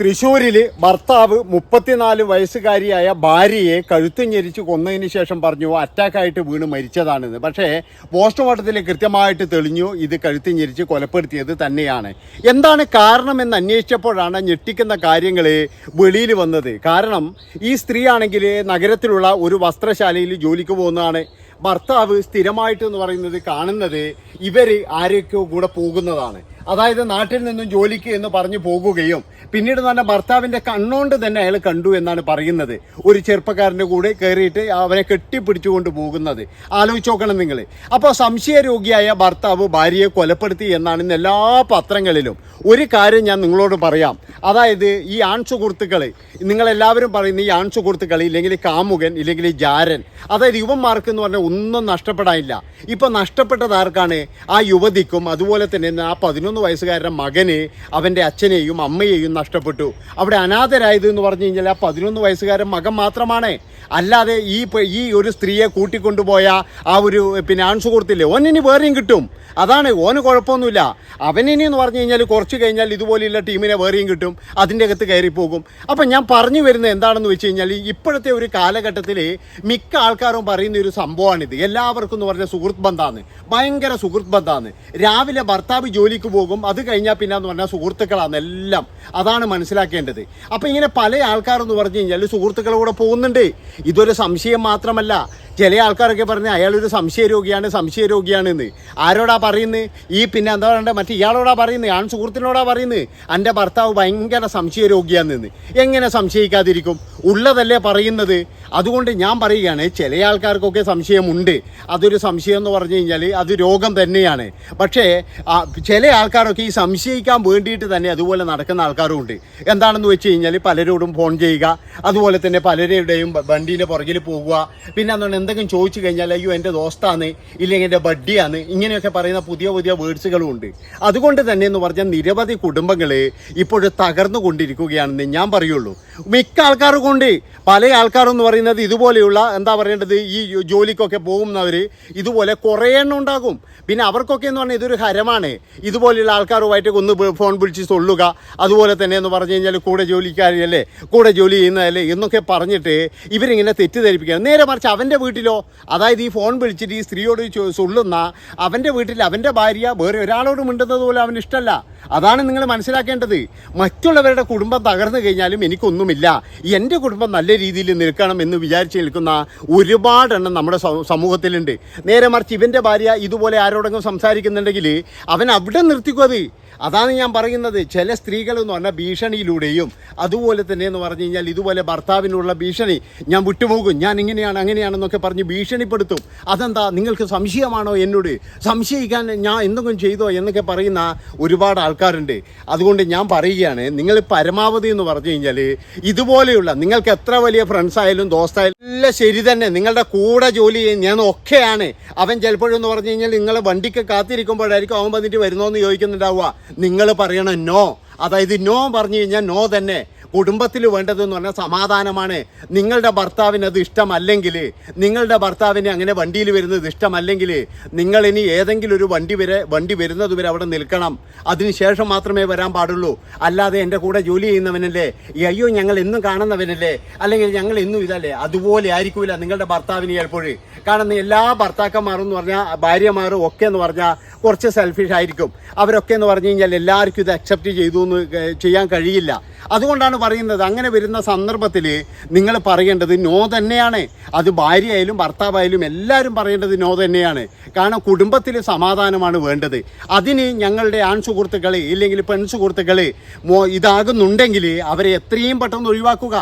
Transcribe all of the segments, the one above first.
തൃശ്ശൂരിൽ ഭർത്താവ് മുപ്പത്തിനാല് വയസ്സുകാരിയായ ഭാര്യയെ കഴുത്ത് ഞെരിച്ച് കൊന്നതിന് ശേഷം പറഞ്ഞു അറ്റാക്കായിട്ട് വീണ് മരിച്ചതാണെന്ന്. പക്ഷേ പോസ്റ്റ്മോർട്ടത്തിൽ കൃത്യമായിട്ട് തെളിഞ്ഞു ഇത് കഴുത്ത് ഞെരിച്ച് കൊലപ്പെടുത്തിയത് തന്നെയാണ്. എന്താണ് കാരണമെന്ന് അന്വേഷിച്ചപ്പോഴാണ് ഞെട്ടിക്കുന്ന കാര്യങ്ങൾ വെളിയിൽ വന്നത്. കാരണം ഈ സ്ത്രീ ആണെങ്കിൽ നഗരത്തിലുള്ള ഒരു വസ്ത്രശാലയിൽ ജോലിക്ക് പോകുന്നതാണ്. ഭർത്താവ് സ്ഥിരമായിട്ട് എന്ന് പറയുന്നത് കാണുന്നത് ഇവർ ആരൊക്കെയോ കൂടെ പോകുന്നതാണ്. അതായത് നാട്ടിൽ നിന്നും ജോലിക്ക് എന്ന് പറഞ്ഞു പോകുകയും പിന്നീട് തന്നെ ഭർത്താവിന്റെ കണ്ണോണ്ട് തന്നെ അയാൾ കണ്ടു എന്നാണ് പറയുന്നത്. ഒരു ചെറുപ്പക്കാരന്റെ കൂടെ കയറിയിട്ട് അവനെ കെട്ടിപ്പിടിച്ചുകൊണ്ട് പോകുന്നത്. ആലോചിച്ച് നോക്കണം നിങ്ങൾ അപ്പോൾ സംശയരോഗിയായ ഭർത്താവ് ഭാര്യയെ കൊലപ്പെടുത്തി എന്നാണ് ഇന്ന് എല്ലാ പത്രങ്ങളിലും. ഒരു കാര്യം ഞാൻ നിങ്ങളോട് പറയാം. അതായത് ഈ ആൺ സുഹൃത്തുക്കൾ നിങ്ങളെല്ലാവരും പറയുന്ന ഈ ആൺ സുഹൃത്തുക്കൾ ഇല്ലെങ്കിൽ കാമുകൻ ഇല്ലെങ്കിൽ ജാരൻ അതായത് യുവന്മാർക്ക് എന്ന് പറഞ്ഞാൽ ഒന്നും നഷ്ടപ്പെടാനില്ല. ഇപ്പം നഷ്ടപ്പെട്ടത് ആർക്കാണ്? ആ യുവതിക്കും അതുപോലെ തന്നെ ആ പതിനൊന്ന് വയസ്സുകാരന്റെ മകന് അവന്റെ അച്ഛനെയും അമ്മയെയും നഷ്ടപ്പെട്ടു. അവിടെ അനാഥരായത് എന്ന് പറഞ്ഞു കഴിഞ്ഞാൽ ആ പതിനൊന്ന് വയസ്സുകാരൻ മകൻ മാത്രമാണ്. അല്ലാതെ ഈ ഈ ഒരു സ്ത്രീയെ കൂട്ടിക്കൊണ്ടുപോയ ആ ഒരു പിന്നെ ആൺസുഹൃത്തില്ലേ ഓനിനി വേറെയും കിട്ടും. അതാണ് ഓന് കുഴപ്പമൊന്നുമില്ല. അവനിനി എന്ന് പറഞ്ഞു കഴിഞ്ഞാൽ കുറച്ച് കഴിഞ്ഞാൽ ഇതുപോലെയുള്ള ടീമിനെ വേറെയും കിട്ടും. അതിന്റെ അകത്ത് കയറിപ്പോകും പോകും. അപ്പം ഞാൻ പറഞ്ഞു വരുന്നത് എന്താണെന്ന് വെച്ച് കഴിഞ്ഞാൽ ഇപ്പോഴത്തെ ഒരു കാലഘട്ടത്തിൽ മിക്ക ആൾക്കാരും പറയുന്ന ഒരു സംഭവമാണിത്. എല്ലാവർക്കും എന്ന് പറഞ്ഞ സുഹൃത്ത് ബന്ധമാണ് ഭയങ്കര സുഹൃത്ത് ബന്ധമാണ് രാവിലെ ഭർത്താവ് ജോലിക്ക് പോകും. അത് കഴിഞ്ഞാൽ പിന്നെ എന്ന് പറഞ്ഞാൽ സുഹൃത്തുക്കളാണ് എല്ലാം. അതാണ് മനസ്സിലാക്കേണ്ടത്. അപ്പം ഇങ്ങനെ പല ആൾക്കാരെന്ന് പറഞ്ഞു കഴിഞ്ഞാൽ സുഹൃത്തുക്കളെ കൂടെ പോകുന്നുണ്ട്. ഇതൊരു സംശയം മാത്രമല്ല. ചില ആൾക്കാരൊക്കെ പറഞ്ഞ് അയാളൊരു സംശയ രോഗിയാണ് സംശയ രോഗിയാണെന്ന്. ആരോടാ പറയുന്നത് ഈ പിന്നെ എന്താ പറയണ്ടേ? മറ്റേ ഇയാളോടാ പറയുന്നത് ആൺ സുഹൃത്തിനോടാ പറയുന്നത് എന്റെ ഭർത്താവ് ഭയങ്കര സംശയ രോഗിയാണെന്ന്. എങ്ങനെ സംശയിക്കാതിരിക്കും? ഉള്ളതല്ലേ പറയുന്നത്. അതുകൊണ്ട് ഞാൻ പറയുകയാണ് ചില ആൾക്കാർക്കൊക്കെ സംശയമുണ്ട്. അതൊരു സംശയം എന്ന് പറഞ്ഞു കഴിഞ്ഞാൽ അത് രോഗം തന്നെയാണ്. പക്ഷേ ചില ചില ആൾക്കാരൊക്കെ ഈ സംശയിക്കാൻ വേണ്ടിയിട്ട് തന്നെ അതുപോലെ നടക്കുന്ന ആൾക്കാരും ഉണ്ട്. എന്താണെന്ന് വെച്ച് കഴിഞ്ഞാൽ പലരോടും ഫോൺ ചെയ്യുക അതുപോലെ തന്നെ പലരുടെയും വണ്ടീന്റെ പുറകിൽ പോകുക. പിന്നെ അതുകൊണ്ട് എന്തെങ്കിലും ചോദിച്ചു കഴിഞ്ഞാൽ അയ്യോ എന്റെ ദോസ്താന്ന് ഇല്ലെങ്കിൽ എന്റെ ബഡ്ഡിയാണ് ഇങ്ങനെയൊക്കെ പറയുന്ന പുതിയ പുതിയ വേർഡ്സുകളും ഉണ്ട്. അതുകൊണ്ട് തന്നെ എന്ന് പറഞ്ഞാൽ നിരവധി കുടുംബങ്ങൾ ഇപ്പോഴും തകർന്നു കൊണ്ടിരിക്കുകയാണെന്ന് ഞാൻ പറയുള്ളൂ. മിക്ക ആൾക്കാരും കൊണ്ട് പല ആൾക്കാരും എന്ന് പറയുന്നത് ഇതുപോലെയുള്ള എന്താ പറയേണ്ടത് ഈ ജോലിക്കൊക്കെ പോകുന്നവർ ഇതുപോലെ കുറേ എണ്ണം ഉണ്ടാകും. പിന്നെ അവർക്കൊക്കെ എന്ന് പറഞ്ഞാൽ ഇതൊരു ഹരമാണ്. ഇതുപോലെയുള്ള ആൾക്കാരുമായിട്ട് ഒന്ന് ഫോൺ വിളിച്ച് സൊല്ലുക. അതുപോലെ തന്നെ എന്ന് പറഞ്ഞു കഴിഞ്ഞാൽ കൂടെ ജോലിക്കാരിയല്ലേ കൂടെ ജോലി ചെയ്യുന്നതല്ലേ എന്നൊക്കെ പറഞ്ഞിട്ട് ഇവരിങ്ങനെ തെറ്റിദ്ധരിപ്പിക്കുക നേരെ മറിച്ച് അവന്റെ വീട്ടിലോ അതായത് ഈ ഫോൺ വിളിച്ചിട്ട് ഈ സ്ത്രീയോട് ചൊല്ലുന്ന അവന്റെ വീട്ടിൽ അവന്റെ ഭാര്യ വേറെ ഒരാളോട് മിണ്ടുന്നത് പോലും അവന് ഇഷ്ടമല്ല. അതാണ് നിങ്ങൾ മനസ്സിലാക്കേണ്ടത്. മറ്റുള്ളവരുടെ കുടുംബം തകർന്നു കഴിഞ്ഞാലും എനിക്കൊന്നുമില്ല. എന്റെ കുടുംബം നല്ല രീതിയിൽ നിൽക്കണം എന്ന് വിചാരിച്ച് നിൽക്കുന്ന ഒരുപാടെണ്ണം നമ്മുടെ സമൂഹത്തിലുണ്ട്. നേരെ മറിച്ച് ഇവന്റെ ഭാര്യ ഇതുപോലെ ആരോടെങ്കിലും സംസാരിക്കുന്നുണ്ടെങ്കിൽ അവൻ അവിടെ നിർത്തിക്കും അത് അതാണ് ഞാൻ പറയുന്നത്. ചില സ്ത്രീകൾ എന്ന് പറഞ്ഞാൽ ഭീഷണിയിലൂടെയും അതുപോലെ തന്നെ എന്ന് പറഞ്ഞു കഴിഞ്ഞാൽ ഇതുപോലെ ഭർത്താവിനുള്ള ഭീഷണി ഞാൻ വിട്ടുപോകും. ഞാൻ ഇങ്ങനെയാണ് അങ്ങനെയാണെന്നൊക്കെ പറഞ്ഞ് ഭീഷണിപ്പെടുത്തും. അതെന്താ? നിങ്ങൾക്ക് സംശയമാണോ എന്നോട്? സംശയിക്കാൻ ഞാൻ എന്തെങ്കിലും ചെയ്തോ എന്നൊക്കെ പറയുന്ന ഒരുപാട് ആൾക്കാരുണ്ട്. അതുകൊണ്ട് ഞാൻ പറയുകയാണ് നിങ്ങൾ പരമാവധി എന്ന് പറഞ്ഞു കഴിഞ്ഞാൽ ഇതുപോലെയുള്ള നിങ്ങൾക്ക് എത്ര വലിയ ഫ്രണ്ട്സ് ആയാലും ദോസ്തായാലും എല്ലാം ശരി തന്നെ. നിങ്ങളുടെ കൂടെ ജോലി ഞാൻ ഒക്കെയാണ്. അവൻ ചിലപ്പോഴെന്ന് പറഞ്ഞു കഴിഞ്ഞാൽ നിങ്ങളെ വണ്ടിക്ക് കാത്തിരിക്കുമ്പോഴായിരിക്കും അവൻ വന്നിട്ട് വരുന്നോന്ന് ചോദിക്കുന്നുണ്ടാവുക. നിങ്ങൾ പറയണം നോ അതായത് നോ പറഞ്ഞു കഴിഞ്ഞാൽ നോ തന്നെ. കുടുംബത്തിൽ വേണ്ടതെന്ന് പറഞ്ഞാൽ സമാധാനമാണ്. നിങ്ങളുടെ ഭർത്താവിന് അത് ഇഷ്ടമല്ലെങ്കിൽ നിങ്ങളുടെ ഭർത്താവിന് അങ്ങനെ വണ്ടിയിൽ വരുന്നത് ഇഷ്ടമല്ലെങ്കിൽ നിങ്ങൾ ഇനി ഏതെങ്കിലും ഒരു വണ്ടി വരെ വണ്ടി വരുന്നത് വരെ അവിടെ നിൽക്കണം. അതിനുശേഷം മാത്രമേ വരാൻ പാടുള്ളൂ. അല്ലാതെ എന്റെ കൂടെ ജോലി ചെയ്യുന്നവനല്ലേ അയ്യോ ഞങ്ങൾ എന്നും കാണുന്നവനല്ലേ അല്ലെങ്കിൽ ഞങ്ങൾ എന്നും ഇതല്ലേ അതുപോലെ ആയിരിക്കൂല നിങ്ങളുടെ ഭർത്താവിന് ചിലപ്പോഴ് കാരണം എല്ലാ ഭർത്താക്കന്മാരും എന്ന് പറഞ്ഞാൽ ഭാര്യമാരും ഒക്കെ എന്ന് പറഞ്ഞാൽ കുറച്ച് സെൽഫിഷ് ആയിരിക്കും. അവരൊക്കെ എന്ന് പറഞ്ഞു കഴിഞ്ഞാൽ എല്ലാവർക്കും ഇത് അക്സെപ്റ്റ് ചെയ്തു എന്ന് ചെയ്യാൻ കഴിയില്ല. അതുകൊണ്ടാണ് പറയുന്നത് അങ്ങനെ വരുന്ന സന്ദർഭത്തിൽ നിങ്ങൾ പറയേണ്ടത് നോ തന്നെയാണ്. അത് ഭാര്യയായാലും ഭർത്താവായാലും എല്ലാവരും പറയേണ്ടത് നോ തന്നെയാണ്. കാരണം കുടുംബത്തിൽ സമാധാനമാണ് വേണ്ടത്. അതിന് ഞങ്ങളുടെ ആൺ സുഹൃത്തുക്കൾ ഇല്ലെങ്കിൽ പെൺ സുഹൃത്തുക്കൾ ഇതാകുന്നുണ്ടെങ്കിൽ അവരെ എത്രയും പെട്ടെന്ന് ഒഴിവാക്കുക.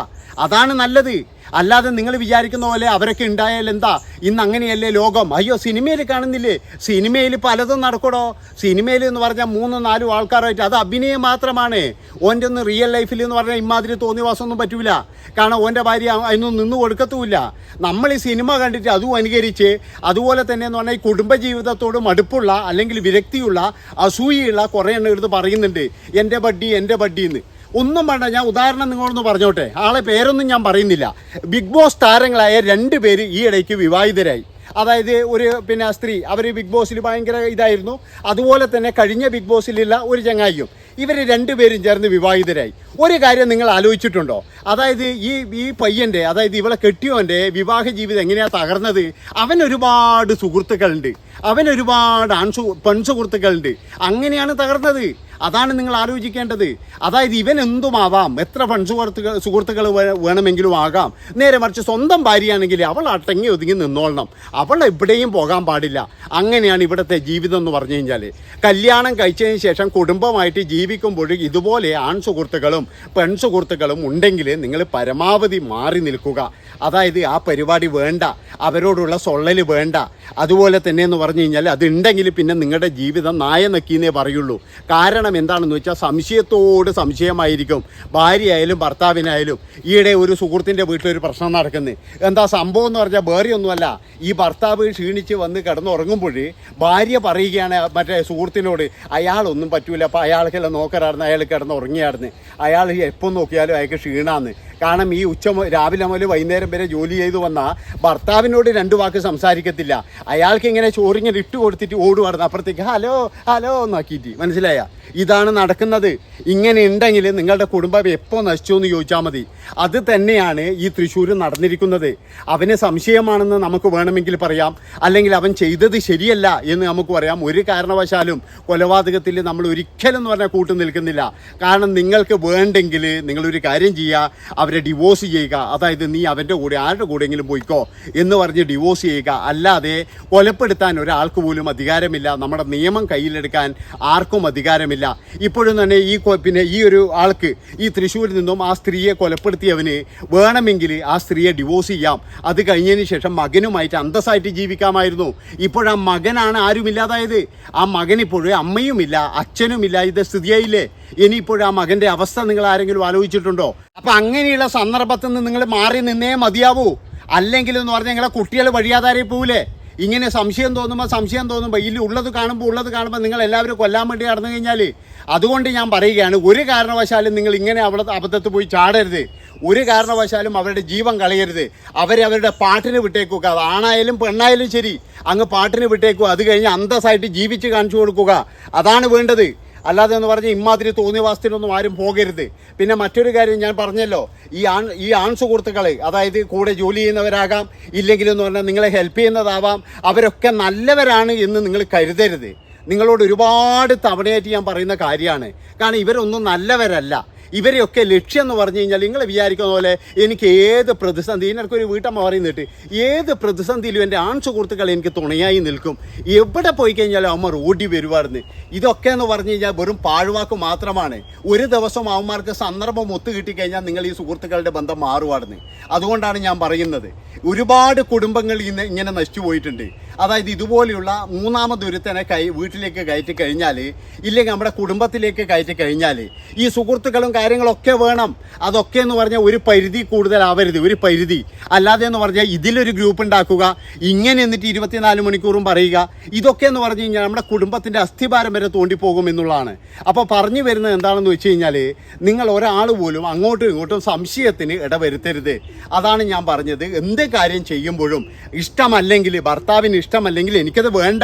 അതാണ് നല്ലത്. അല്ലാതെ നിങ്ങൾ വിചാരിക്കുന്ന പോലെ അവരൊക്കെ ഉണ്ടായാൽ എന്താ? ഇന്ന് അങ്ങനെയല്ലേ ലോകം? അയ്യോ സിനിമയിൽ കാണുന്നില്ലേ? സിനിമയിൽ പലതും നടക്കടോ? സിനിമയിൽ എന്ന് പറഞ്ഞാൽ മൂന്നും നാലും ആൾക്കാരായിട്ട് അത് അഭിനയം മാത്രമാണ്. ഓന്റെ ഒന്ന് റിയൽ ലൈഫിൽ എന്ന് പറഞ്ഞാൽ ഇമാതിരി തോന്നിവാസമൊന്നും പറ്റൂല. കാരണം ഓന്റെ ഭാര്യ അതിനൊന്നും നിന്ന് കൊടുക്കത്തുമില്ല. നമ്മൾ ഈ സിനിമ കണ്ടിട്ട് അതും അനുകരിച്ച് അതുപോലെ തന്നെ എന്ന് പറഞ്ഞാൽ ഈ കുടുംബജീവിതത്തോട് മടുപ്പുള്ള അല്ലെങ്കിൽ വിരക്തിയുള്ള അസൂയുള്ള കുറേ എണ്ണം എടുത്ത് പറയുന്നുണ്ട്. എന്റെ ബഡ്ഡി എന്റെ ബഡ്ഡി എന്ന് ഒന്നും വേണ്ട ഞാൻ ഉദാഹരണം നിങ്ങളൊന്ന് പറഞ്ഞോട്ടെ. ആളെ പേരൊന്നും ഞാൻ പറയുന്നില്ല. ബിഗ് ബോസ് താരങ്ങളായ രണ്ട് പേര് ഈ ഇടയ്ക്ക് വിവാഹിതരായി. അതായത് ഒരു പിന്നെ സ്ത്രീ അവർ ബിഗ് ബോസിൽ ഭയങ്കര ഇതായിരുന്നു. അതുപോലെ തന്നെ കഴിഞ്ഞ ബിഗ് ബോസിലുള്ള ഒരു ചങ്ങായിയും ഇവർ രണ്ടുപേരും ചേർന്ന് വിവാഹിതരായി. ഒരു കാര്യം നിങ്ങൾ ആലോചിച്ചിട്ടുണ്ടോ? അതായത് ഈ ഈ പയ്യന്റെ അതായത് ഇവളെ കെട്ടിയോന്റെ വിവാഹ ജീവിതം എങ്ങനെയാണ് തകർന്നത്? അവൻ ഒരുപാട് സുഹൃത്തുക്കളുണ്ട്. അവൻ ഒരുപാട് ആൺസു പെൺസുഹൃത്തുക്കളുണ്ട് അങ്ങനെയാണ് തകർന്നത്. അതാണ് നിങ്ങൾ ആലോചിക്കേണ്ടത്. അതായത് ഇവൻ എന്തുമാവാം? എത്ര ഫ്രണ്ട് സുഹൃത്തുക്കൾ സുഹൃത്തുക്കൾ വേണമെങ്കിലും ആകാം. നേരെ മറിച്ച് സ്വന്തം ഭാര്യയാണെങ്കിൽ അവൾ അടങ്ങി ഒതുങ്ങി നിന്നോളണം. അവൾ എവിടെയും പോകാൻ പാടില്ല. അങ്ങനെയാണ് ഇവിടുത്തെ ജീവിതം എന്ന് പറഞ്ഞു കഴിഞ്ഞാൽ കല്യാണം കഴിച്ചതിന് ശേഷം കുടുംബമായിട്ട് ജീവിക്കുമ്പോൾ ഇതുപോലെ ആൺ സുഹൃത്തുക്കളും പെൺ സുഹൃത്തുക്കളും ഉണ്ടെങ്കിൽ നിങ്ങൾ പരമാവധി മാറി നിൽക്കുക. അതായത് ആ പരിപാടി വേണ്ട. അവരോടുള്ള സൊള്ളൽ വേണ്ട. അതുപോലെ തന്നെ എന്ന് പറഞ്ഞു കഴിഞ്ഞാൽ അതുണ്ടെങ്കിൽ പിന്നെ നിങ്ങളുടെ ജീവിതം നായ നക്കീന്നേ പറയുള്ളൂ. കാരണം എന്താണെന്ന് വെച്ചാൽ സംശയത്തോട് സംശയമായിരിക്കും. ഭാര്യയായാലും ഭർത്താവിനായാലും ഈയിടെ ഒരു സുഹൃത്തിന്റെ വീട്ടിലൊരു പ്രശ്നം നടക്കുന്നത് എന്താ സംഭവം എന്ന് പറഞ്ഞാൽ വേറെ ഒന്നുമല്ല. ഈ ഭർത്താവ് ക്ഷീണിച്ച് വന്ന് കിടന്നുറങ്ങുമ്പോൾ ഭാര്യ പറയുകയാണ് മറ്റേ സുഹൃത്തിനോട് അയാളൊന്നും പറ്റൂല. അപ്പോൾ അയാൾക്കെല്ലാം നോക്കരായിരുന്നു. അയാൾ കിടന്നുറങ്ങിയായിരുന്നു. അയാൾ എപ്പോൾ നോക്കിയാലും അയാൾക്ക് ക്ഷീണാന്ന്. കാരണം ഈ ഉച്ച രാവിലെ മുതൽ വൈകുന്നേരം വരെ ജോലി ചെയ്തു വന്ന ഭർത്താവിനോട് രണ്ട് വാക്ക് സംസാരിക്കത്തില്ല. അയാൾക്ക് ഇങ്ങനെ ചോറിങ്ങനെ ഇട്ട് കൊടുത്തിട്ട് ഓടുവാടുന്നു അപ്പുറത്തേക്ക് ഹലോ ഹലോ എന്നാക്കിയിട്ട് മനസ്സിലായ? ഇതാണ് നടക്കുന്നത്. ഇങ്ങനെ ഉണ്ടെങ്കിൽ നിങ്ങളുടെ കുടുംബം എപ്പോൾ നശിച്ചു എന്ന് ചോദിച്ചാൽ മതി. അത് തന്നെയാണ് ഈ തൃശ്ശൂർ നടന്നിരിക്കുന്നത്. അവന് സംശയമാണെന്ന് നമുക്ക് വേണമെങ്കിൽ പറയാം. അല്ലെങ്കിൽ അവൻ ചെയ്തത് ശരിയല്ല എന്ന് നമുക്ക് പറയാം. ഒരു കാരണവശാലും കൊലപാതകത്തിൽ നമ്മൾ ഒരിക്കലും എന്ന് പറഞ്ഞാൽ കൂട്ടു നിൽക്കുന്നില്ല. കാരണം നിങ്ങൾക്ക് വേണ്ടെങ്കിൽ നിങ്ങളൊരു കാര്യം ചെയ്യുക അവരെ ഡിവോഴ്സ് ചെയ്യുക. അതായത് നീ അവന്റെ കൂടെ ആരുടെ കൂടെയെങ്കിലും പോയിക്കോ എന്ന് പറഞ്ഞ് ഡിവോഴ്സ് ചെയ്യുക. അല്ലാതെ കൊലപ്പെടുത്താൻ ഒരാൾക്ക് പോലും അധികാരമില്ല. നമ്മുടെ നിയമം കയ്യിലെടുക്കാൻ ആർക്കും അധികാരമില്ല. ഇപ്പോഴും തന്നെ ഈ പിന്നെ ഈ ഒരു ആൾക്ക് ഈ തൃശ്ശൂരിൽ നിന്നും ആ സ്ത്രീയെ കൊലപ്പെടുത്തിയവന് വേണമെങ്കിൽ ആ സ്ത്രീയെ ഡിവോഴ്സ് ചെയ്യാം. അത് കഴിഞ്ഞതിന് ശേഷം മകനുമായിട്ട് അന്തസ്സായിട്ട് ജീവിക്കാമായിരുന്നു. ഇപ്പോഴാ മകനാണ് ആരുമില്ലാതായത്. ആ മകൻ ഇപ്പോഴും അമ്മയുമില്ല അച്ഛനുമില്ല. ഇത് സ്ഥിതിയായില്ലേ? ഇനിയിപ്പോഴും ആ മകന്റെ അവസ്ഥ നിങ്ങൾ ആരെങ്കിലും ആലോചിച്ചിട്ടുണ്ടോ? അപ്പൊ അങ്ങനെയുള്ള സന്ദർഭത്തിൽ നിന്ന് നിങ്ങൾ മാറി നിന്നേ മതിയാവൂ. അല്ലെങ്കിൽ എന്ന് പറഞ്ഞാൽ നിങ്ങളെ കുട്ടികൾ വഴിയാതാരെ പോവില്ലേ ഇങ്ങനെ സംശയം തോന്നുമ്പോൾ സംശയം തോന്നുമ്പോൾ ഇല്ല ഉള്ളത് കാണുമ്പോൾ ഉള്ളത് കാണുമ്പോൾ നിങ്ങൾ എല്ലാവരും കൊല്ലാൻ വേണ്ടി നടന്നു കഴിഞ്ഞാൽ അതുകൊണ്ട് ഞാൻ പറയുകയാണ് ഒരു കാരണവശാലും നിങ്ങൾ ഇങ്ങനെ അവിടെ അബദ്ധത്തിൽ പോയി ചാടരുത്. ഒരു കാരണവശാലും അവരുടെ ജീവൻ കളയരുത്. അവരെ അവരുടെ പാട്ടിന് വിട്ടേക്കുക. അത് ആണായാലും പെണ്ണായാലും ശരി അങ്ങ് പാട്ടിന് വിട്ടേക്കുക. അത് കഴിഞ്ഞ് അന്തസ്സായിട്ട് ജീവിച്ച് കാണിച്ചു കൊടുക്കുക. അതാണ് വേണ്ടത്. അല്ലാതെ എന്ന് പറഞ്ഞാൽ ഇമാതിരി തോന്നിയവാസത്തിനൊന്നും ആരും പോകരുത്. പിന്നെ മറ്റൊരു കാര്യം ഞാൻ പറഞ്ഞല്ലോ ഈ ആൺ ഈ ആൺ സുഹൃത്തുക്കളെ അതായത് കൂടെ ജോലി ചെയ്യുന്നവരാകാം ഇല്ലെങ്കിൽ എന്ന് പറഞ്ഞാൽ നിങ്ങളെ ഹെൽപ്പ് ചെയ്യുന്നതാവാം അവരൊക്കെ നല്ലവരാണ് എന്ന് നിങ്ങൾ കരുതരുത്. നിങ്ങളോട് ഒരുപാട് തവണയായിട്ട് ഞാൻ പറയുന്ന കാര്യമാണ്. കാരണം ഇവരൊന്നും നല്ലവരല്ല. ഇവരെയൊക്കെ ലക്ഷ്യം എന്ന് പറഞ്ഞു കഴിഞ്ഞാൽ നിങ്ങൾ വിചാരിക്കുന്ന പോലെ എനിക്ക് ഏത് പ്രതിസന്ധി ഇതിനൊക്കെ ഒരു വീട്ടമ്മ പറയുന്നിട്ട് ഏത് പ്രതിസന്ധിയിലും എന്റെ ആൺ സുഹൃത്തുക്കൾ എനിക്ക് തുണയായി നിൽക്കും. എവിടെ പോയി കഴിഞ്ഞാലും അവന്മാർ ഓടി വരുവായിരുന്നു. ഇതൊക്കെ എന്ന് പറഞ്ഞു കഴിഞ്ഞാൽ വെറും പാഴ്വാക്ക് മാത്രമാണ്. ഒരു ദിവസം അവന്മാർക്ക് സന്ദർഭം ഒത്തു കിട്ടിക്കഴിഞ്ഞാൽ നിങ്ങൾ ഈ സുഹൃത്തുക്കളുടെ ബന്ധം മാറുവായിരുന്നു. അതുകൊണ്ടാണ് ഞാൻ പറയുന്നത്. ഒരുപാട് കുടുംബങ്ങൾ ഇന്ന് ഇങ്ങനെ നശിച്ചു പോയിട്ടുണ്ട്. അതായത് ഇതുപോലെയുള്ള മൂന്നാമതൊരുത്തനെ കൈ വീട്ടിലേക്ക് കയറ്റി കഴിഞ്ഞാൽ ഇല്ലെങ്കിൽ നമ്മുടെ കുടുംബത്തിലേക്ക് കയറ്റി കഴിഞ്ഞാൽ ഈ സുഹൃത്തുക്കളും കാര്യങ്ങളൊക്കെ വേണം. അതൊക്കെ എന്ന് പറഞ്ഞാൽ ഒരു പരിധി കൂടുതലാവരുത് ഒരു പരിധി. അല്ലാതെ എന്ന് പറഞ്ഞാൽ ഇതിലൊരു ഗ്രൂപ്പ് ഉണ്ടാക്കുക ഇങ്ങനെ എന്നിട്ട് ഇരുപത്തിനാല് മണിക്കൂറും പറയുക ഇതൊക്കെ എന്ന് പറഞ്ഞു കഴിഞ്ഞാൽ നമ്മുടെ കുടുംബത്തിന്റെ അസ്ഥിഭാരം വരെ തോണ്ടിപ്പോകും എന്നുള്ളതാണ്. അപ്പോൾ പറഞ്ഞു വരുന്നത് എന്താണെന്ന് വെച്ച് കഴിഞ്ഞാൽ നിങ്ങൾ ഒരാൾ പോലും അങ്ങോട്ടും ഇങ്ങോട്ടും സംശയത്തിന് ഇടവരുത്തരുത്. അതാണ് ഞാൻ പറഞ്ഞത്. എന്ത് കാര്യം ചെയ്യുമ്പോഴും ഇഷ്ടമല്ലെങ്കിൽ ഭർത്താവിന് ഇഷ്ടമല്ലെങ്കിൽ എനിക്കത് വേണ്ട.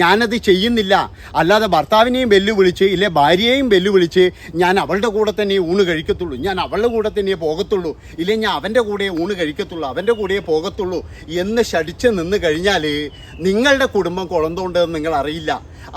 ഞാനത് ചെയ്യുന്നില്ല. അല്ലാതെ ഭർത്താവിനെയും വെല്ലുവിളിച്ച് ഇല്ലേ ഭാര്യയെയും വെല്ലുവിളിച്ച് ഞാൻ അവളുടെ കൂടെ തന്നെ ഊണ് കഴിക്കത്തുള്ളൂ. ഞാൻ അവളുടെ കൂടെ തന്നെ പോകത്തുള്ളൂ. ഇല്ലേ ഞാൻ അവന്റെ കൂടെ ഊണ് കഴിക്കത്തുള്ളൂ അവന്റെ കൂടെ പോകത്തുള്ളൂ എന്ന് ശടിച്ച് നിന്ന് കഴിഞ്ഞാൽ നിങ്ങളുടെ കുടുംബം കുളന്തോണ്ടെന്ന് നിങ്ങൾ അറിയില്ല.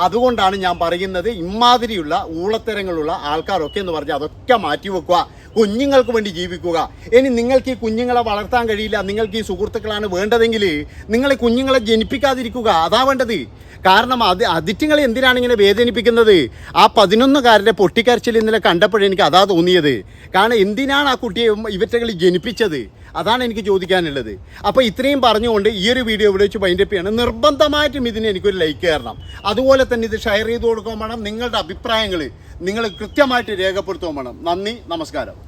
അതുകൊണ്ടാണ് ഞാൻ പറയുന്നത് ഇമാതിരിയുള്ള ഊളത്തരങ്ങളുള്ള ആൾക്കാരൊക്കെ എന്ന് പറഞ്ഞാൽ അതൊക്കെ മാറ്റി വെക്കുക. കുഞ്ഞുങ്ങൾക്ക് വേണ്ടി ജീവിക്കുക. ഇനി നിങ്ങൾക്ക് ഈ കുഞ്ഞുങ്ങളെ വളർത്താൻ കഴിയില്ല നിങ്ങൾക്ക് ഈ സുഹൃത്തുക്കളാണ് വേണ്ടതെങ്കിൽ നിങ്ങൾ ഈ കുഞ്ഞുങ്ങളെ ജനിപ്പിക്കാതിരിക്കുക. അതാ വേണ്ടത്. കാരണം അത് അതിറ്റുങ്ങൾ എന്തിനാണ് ഇങ്ങനെ വേദനിപ്പിക്കുന്നത്? ആ പതിനൊന്നുകാരന്റെ പൊട്ടിക്കരച്ചിൽ ഇന്നലെ കണ്ടപ്പോഴെനിക്ക് അതാ തോന്നിയത്. കാരണം എന്തിനാണ് ആ കുട്ടിയെ ഇവറ്റകൾ ജനിപ്പിച്ചത്? അതാണ് എനിക്ക് ചോദിക്കാനുള്ളത്. അപ്പോൾ ഇത്രയും പറഞ്ഞുകൊണ്ട് ഈ ഒരു വീഡിയോ ഇവിടെ വെച്ച് വൈൻഡപ്പ് ചെയ്യണം. നിർബന്ധമായിട്ടും ഇതിന് എനിക്കൊരു ലൈക്ക് കയറണം അതുപോലെ തന്നെ ഇത് ഷെയർ ചെയ്ത് കൊടുക്കാൻ വേണം. നിങ്ങളുടെ അഭിപ്രായങ്ങൾ നിങ്ങൾ കൃത്യമായിട്ട് രേഖപ്പെടുത്തുകയും വേണം. നന്ദി. നമസ്കാരം.